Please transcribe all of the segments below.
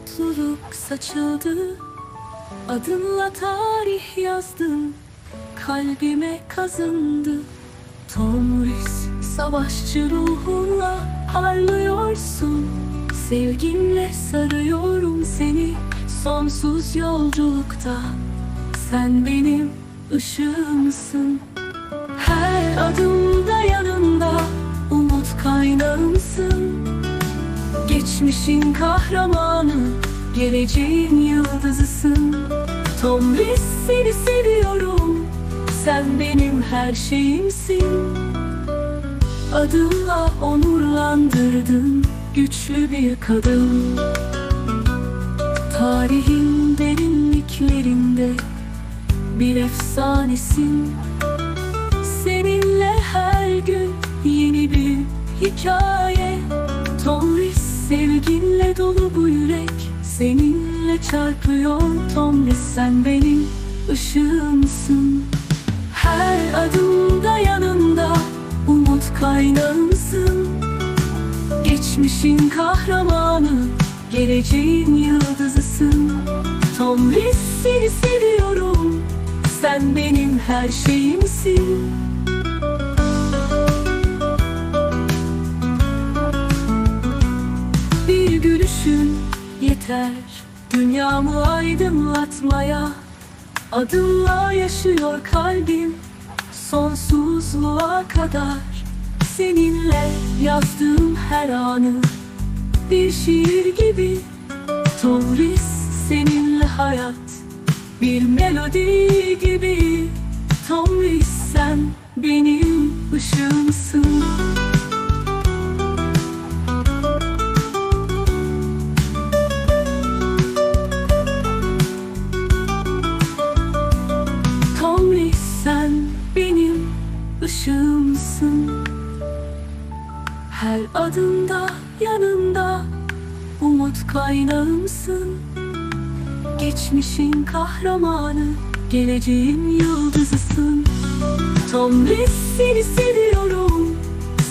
mutluluk saçıldı. Adınla tarih yazdın Kalbime kazındı. Tomris savaşçı ruhunla parlıyorsun. Sevginle sarıyorum seni Sonsuz yolculukta. Sen benim ışığımsın. Her adımda yanımda Umut kaynağımsın Geçmişin kahramanı Geleceğin yıldızısın. Tomris seni seviyorum Sen benim her şeyimsin. Adımla onurlandırdın Güçlü bir kadın. Tarihin derinliklerinde Bir efsanesin. Seninle her gün yeni bir hikaye dolu bu yürek Seninle çarpıyor Tomris sen benim ışığımsın. Her adımda yanında umut kaynağımsın Geçmişin kahramanı Geleceğin yıldızısın. Tomris seni seviyorum Sen benim her şeyimsin yeter Dünyamı aydınlatmaya Adımla yaşıyor kalbim Sonsuzluğa kadar. Seninle yazdığım her anı Bir şiir gibi Tomris seninle hayat Bir melodi gibi ışığımsın Her adımda yanımda umut kaynağımsın Geçmişin kahramanı geleceğin yıldızısın. Tomris seni seviyorum.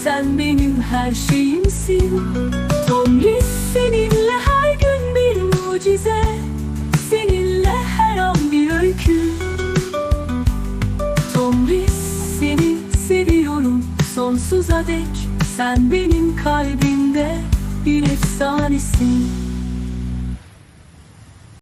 Sen benim her şeyimsin. Tomris seninle her gün bir mucize. Seninle her an bir öykü. Seni seviyorum sonsuza dek Sen benim kalbimde? Bir efsanesin